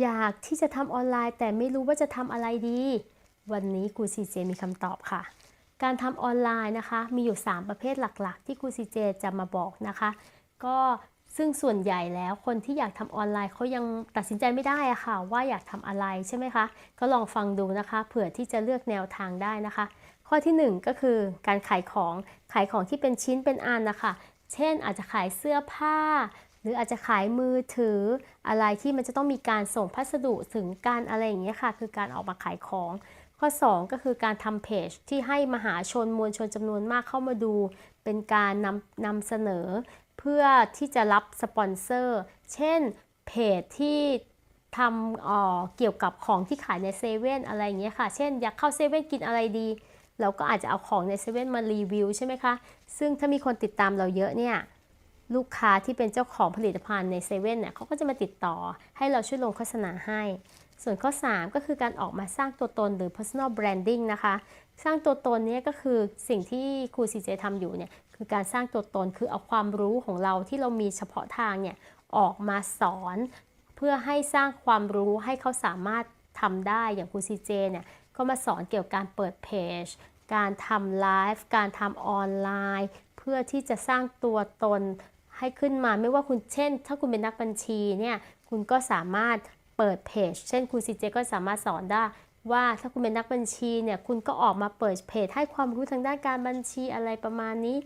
อยากที่จะทำออนไลน์ แต่ไม่รู้ว่าจะทำอะไรดี วันนี้ครูซีเจมีคำตอบค่ะ การทำออนไลน์นะคะ มีอยู่ 3 ประเภทหลักๆ ที่ครูซีเจจะมาบอกนะคะ ก็ซึ่งส่วนใหญ่แล้วคนที่อยากทำออนไลน์เขายังตัดสินใจไม่ได้อะค่ะ ว่าอยากทำอะไรใช่ไหมคะ ก็ลองฟังดูนะคะ เผื่อที่จะเลือกแนวทางได้นะคะ ข้อทีหนึ่1 ก็คือการขายของขายของที่เป็นชิ้นเป็นอันนะคะ เช่นอาจจะขายเสื้อผ้า หรืออาจจะขายมือถืออะไรที่มันจะต้องมีการส่งพัสดุถึงการอะไรอย่างเงี้ยค่ะ คือการออกมาขายของ ข้อ 2 ก็คือการทำเพจที่ให้มหาชนมวลชนจำนวนมากเข้ามาดู เป็นการนำนำเสนอ เพื่อที่จะรับสปอนเซอร์ เช่นเพจที่ทำเออเกี่ยวกับของที่ขายในเซเว่นอะไรอย่างเงี้ยค่ะ เช่น อยากเข้าเซเว่นกินอะไรดี เราก็อาจจะเอาของในเซเว่นมารีวิวใช่ไหมคะ ซึ่งถ้ามีคนติดตามเราเยอะเนี่ย ลูกค้าที่เป็นเจ้าของผลิตภัณฑ์ในเซเว่นเนี่ยเขาก็จะมาติดต่อให้เราช่วยลงโฆษณาให้ ส่วนข้อ 3 ก็คือการออกมาสร้างตัวตนหรือ personal branding นะคะ สร้างตัวตนนี้ก็คือสิ่งที่ครูซีเจทำอยู่เนี่ยคือการสร้างตัวตนคือเอาความรู้ของเราที่เรามีเฉพาะทางเนี่ยออกมาสอน เพื่อให้สร้างความรู้ให้เขาสามารถทำได้อย่างครูซีเจเนี่ยก็มาสอนเกี่ยวกับการเปิดเพจการทำไลฟ์การทำออนไลน์ เพื่อที่จะสร้างตัวตน ให้ขึ้นมาไม่ว่าคุณเช่น ถ้าคุณเป็นนักบัญชีเนี่ยคุณก็สามารถเปิดเพจเช่นครูซีเจก็สามารถสอนได้ว่าถ้าคุณเป็นนักบัญชีเนี่ยคุณก็ออกมาเปิดเพจให้ความรู้ทางด้านการบัญชีอะไรประมาณนี้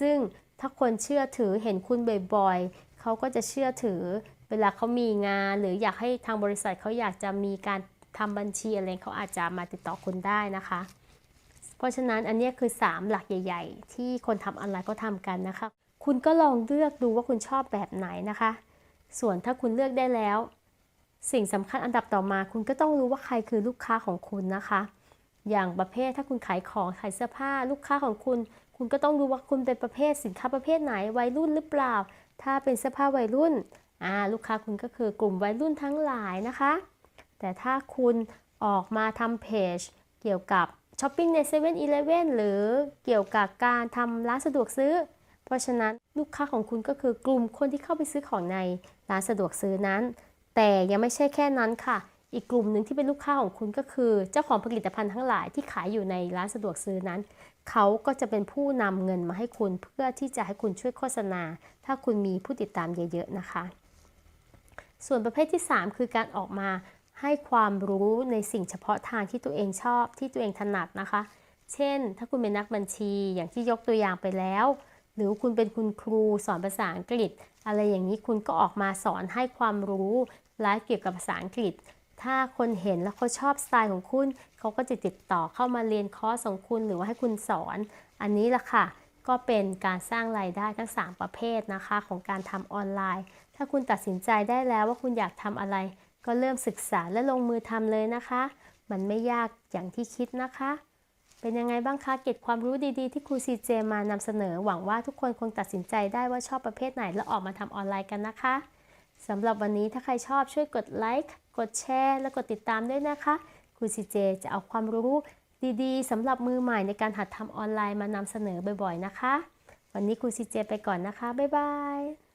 ซึ่งถ้าคนเชื่อถือเห็นคุณบ่อยๆเขาก็จะเชื่อถือ เวลาเขามีงาน หรืออยากให้ทางบริษัทเขาอยากจะมีการทำบัญชีอะไรเขาอาจจะมาติดต่อคุณได้นะคะ เพราะฉะนั้นอันนี้คือ 3 หลักใหญ่ ๆ ที่คนทำออนไลน์ก็ทำกันนะคะ คุณก็ลองเลือกดูว่าคุณชอบแบบไหนนะคะ ส่วนถ้าคุณเลือกได้แล้ว สิ่งสำคัญอันดับต่อมา คุณก็ต้องรู้ว่าใครคือลูกค้าของคุณนะคะ อย่างประเภทถ้าคุณขายของขายเสื้อผ้า ลูกค้าของคุณ คุณก็ต้องรู้ว่าคุณเป็นประเภทสินค้าประเภทไหนวัยรุ่นหรือเปล่า ถ้าเป็นเสื้อผ้าวัยรุ่นอ่าลูกค้าคุณก็คือกลุ่มวัยรุ่นทั้งหลายนะคะ แต่ถ้าคุณออกมาทำเพจเกี่ยวกับช้อปปิ้งใน7 e เ e ่ e อหรือเกี่ยวกับการทำร้านสะดวกซื้อ เพราะฉะนั้นลูกค้าของคุณก็คือกลุ่มคนที่เข้าไปซื้อของในร้านสะดวกซื้อนั้น แต่ยังไม่ใช่แค่นั้นค่ะ อีกกลุ่มหนึ่งที่เป็นลูกค้าของคุณก็คือ เจ้าของผลิตภัณฑ์ทั้งหลายที่ขายอยู่ในร้านสะดวกซื้อนั้น เขาก็จะเป็นผู้นำเงินมาให้คุณเพื่อที่จะให้คุณช่วยโฆษณา ถ้าคุณมีผู้ติดตามเยอะๆนะคะ ส่วนประเภทที่ 3 คือการออกมาให้ความรู้ในสิ่งเฉพาะทางที่ตัวเองชอบที่ตัวเองถนัดนะคะ เช่น ถ้าคุณเป็นนักบัญชีอย่างที่ยกตัวอย่างไปแล้ว หรือคุณเป็นคุณครูสอนภาษาอังกฤษ อะไรอย่างนี้คุณก็ออกมาสอนให้ความรู้ไลฟ์เกี่ยวกับภาษาอังกฤษ ถ้าคนเห็นแล้วเขาชอบสไตล์ของคุณ เขาก็จะติดต่อเข้ามาเรียนคอร์สของคุณหรือว่าให้คุณสอน อันนี้ละค่ะ ก็เป็นการสร้างรายได้ทั้ง 3 ประเภทนะคะ ของการทำออนไลน์ ถ้าคุณตัดสินใจได้แล้วว่าคุณอยากทำอะไร ก็เริ่มศึกษาและลงมือทำเลยนะคะ มันไม่ยากอย่างที่คิดนะคะ เป็นยังไงบ้างคะ เก็บความรู้ดีๆ ที่ครูซีเจมานำเสนอ หวังว่าทุกคนคงตัดสินใจได้ว่าชอบประเภทไหน แล้วออกมาทำออนไลน์กันนะคะสำหรับวันนี้ถ้าใครชอบช่วยกดไลค์ กดแชร์ และกดติดตามด้วยนะคะ ครูซีเจจะเอาความรู้ดีๆสำหรับมือใหม่ในการหัดทำออนไลน์มานำเสนอบ่อยๆนะคะ วันนี้ครูซีเจไปก่อนนะคะ บ๊ายบาย